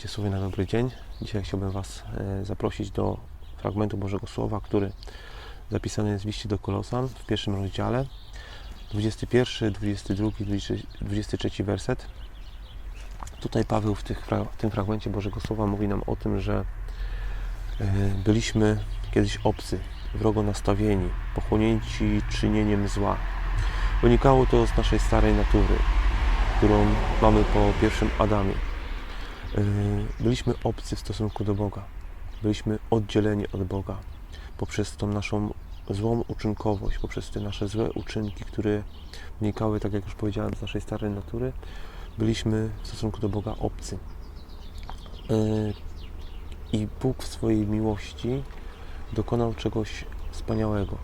Witajcie Słowie na dobry dzień. Dzisiaj chciałbym Was e, zaprosić do fragmentu Bożego Słowa, który zapisany jest w liście do Kolosan w pierwszym rozdziale, 21, 22, 20 23 werset. Tutaj Paweł w, tych, w tym fragmencie Bożego Słowa mówi nam o tym, że e, byliśmy kiedyś obcy, wrogo nastawieni, pochłonięci czynieniem zła. Wynikało to z naszej starej natury, którą mamy po pierwszym Adamie. Yy, byliśmy obcy w stosunku do Boga. Byliśmy oddzieleni od Boga poprzez tą naszą złą uczynkowość, poprzez te nasze złe uczynki, które wynikały, tak jak już powiedziałem, z naszej starej natury. Byliśmy w stosunku do Boga obcy. Yy, I Bóg w swojej miłości dokonał czegoś wspaniałego.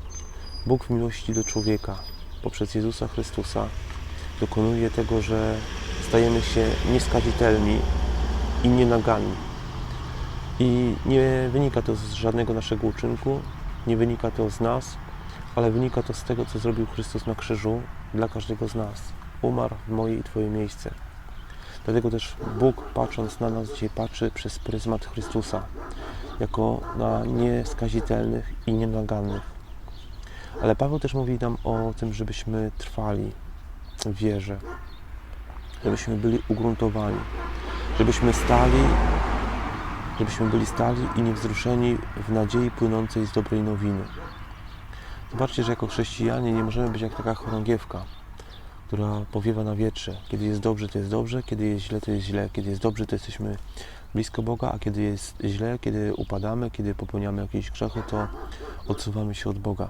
Bóg w miłości do człowieka poprzez Jezusa Chrystusa dokonuje tego, że stajemy się nieskazitelni i nienaganni. I nie wynika to z żadnego naszego uczynku, nie wynika to z nas, ale wynika to z tego, co zrobił Chrystus na krzyżu dla każdego z nas. Umarł w moje i Twoje miejsce. Dlatego też Bóg, patrząc na nas, dzisiaj patrzy przez pryzmat Chrystusa, jako na nieskazitelnych i nienagannych. Ale Paweł też mówi nam o tym, żebyśmy trwali w wierze, żebyśmy byli ugruntowani, żebyśmy stali, żebyśmy byli stali i niewzruszeni w nadziei płynącej z dobrej nowiny. Zobaczcie, że jako chrześcijanie nie możemy być jak taka chorągiewka, która powiewa na wietrze. Kiedy jest dobrze, to jest dobrze, kiedy jest źle, to jest źle. Kiedy jest dobrze, to jesteśmy blisko Boga, a kiedy jest źle, kiedy upadamy, kiedy popełniamy jakieś grzechy, to odsuwamy się od Boga.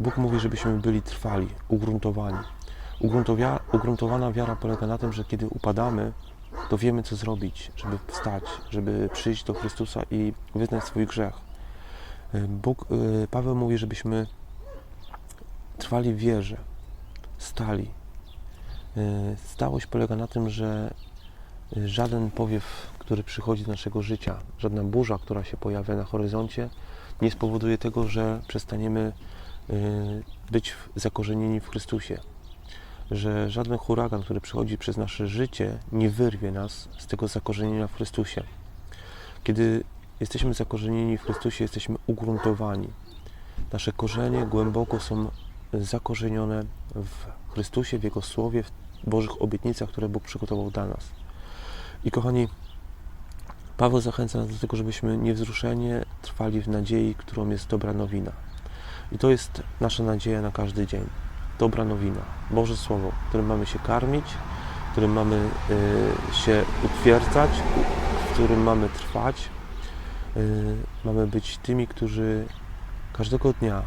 Bóg mówi, żebyśmy byli trwali, ugruntowani. Ugruntowana wiara polega na tym, że kiedy upadamy, to wiemy, co zrobić, żeby wstać, żeby przyjść do Chrystusa i wyznać swój grzech. Y, Bóg, y, Paweł mówi, żebyśmy trwali w wierze, stali. Y, Stałość polega na tym, że żaden powiew, który przychodzi do naszego życia, żadna burza, która się pojawia na horyzoncie, nie spowoduje tego, że przestaniemy być zakorzenieni w Chrystusie że żaden huragan, który przychodzi przez nasze życie, nie wyrwie nas z tego zakorzenienia w Chrystusie. Kiedy jesteśmy zakorzenieni w Chrystusie, jesteśmy ugruntowani. Nasze korzenie głęboko są zakorzenione w Chrystusie, w Jego Słowie, w Bożych obietnicach, które Bóg przygotował dla nas. I kochani, Paweł zachęca nas do tego, żebyśmy niewzruszenie trwali w nadziei, którą jest dobra nowina. I to jest nasza nadzieja na każdy dzień dobra nowina, Boże Słowo, którym mamy się karmić, którym mamy y, się utwierdzać, w którym mamy trwać. Y, mamy być tymi, którzy każdego dnia,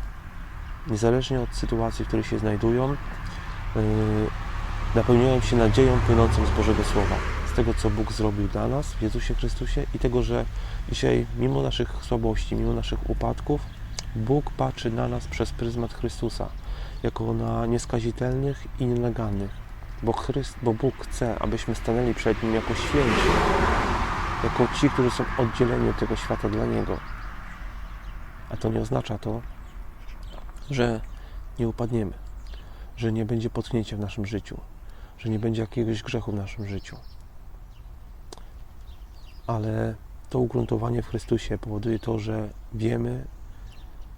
niezależnie od sytuacji, w której się znajdują, y, napełniają się nadzieją płynącą z Bożego Słowa, z tego, co Bóg zrobił dla nas w Jezusie Chrystusie i tego, że dzisiaj, mimo naszych słabości, mimo naszych upadków, Bóg patrzy na nas przez pryzmat Chrystusa jako na nieskazitelnych i nienagannych, bo, Chryst, bo Bóg chce, abyśmy stanęli przed Nim jako święci, jako ci, którzy są oddzieleni od tego świata dla Niego. A to nie oznacza to, że nie upadniemy, że nie będzie potknięcia w naszym życiu, że nie będzie jakiegoś grzechu w naszym życiu. Ale to ugruntowanie w Chrystusie powoduje to, że wiemy,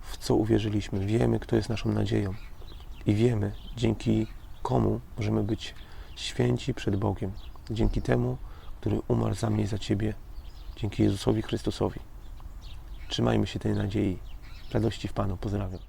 w co uwierzyliśmy, wiemy, kto jest naszą nadzieją i wiemy, dzięki komu możemy być święci przed Bogiem. Dzięki temu, który umarł za mnie i za Ciebie, dzięki Jezusowi Chrystusowi. Trzymajmy się tej nadziei. Radości w Panu. Pozdrawiam.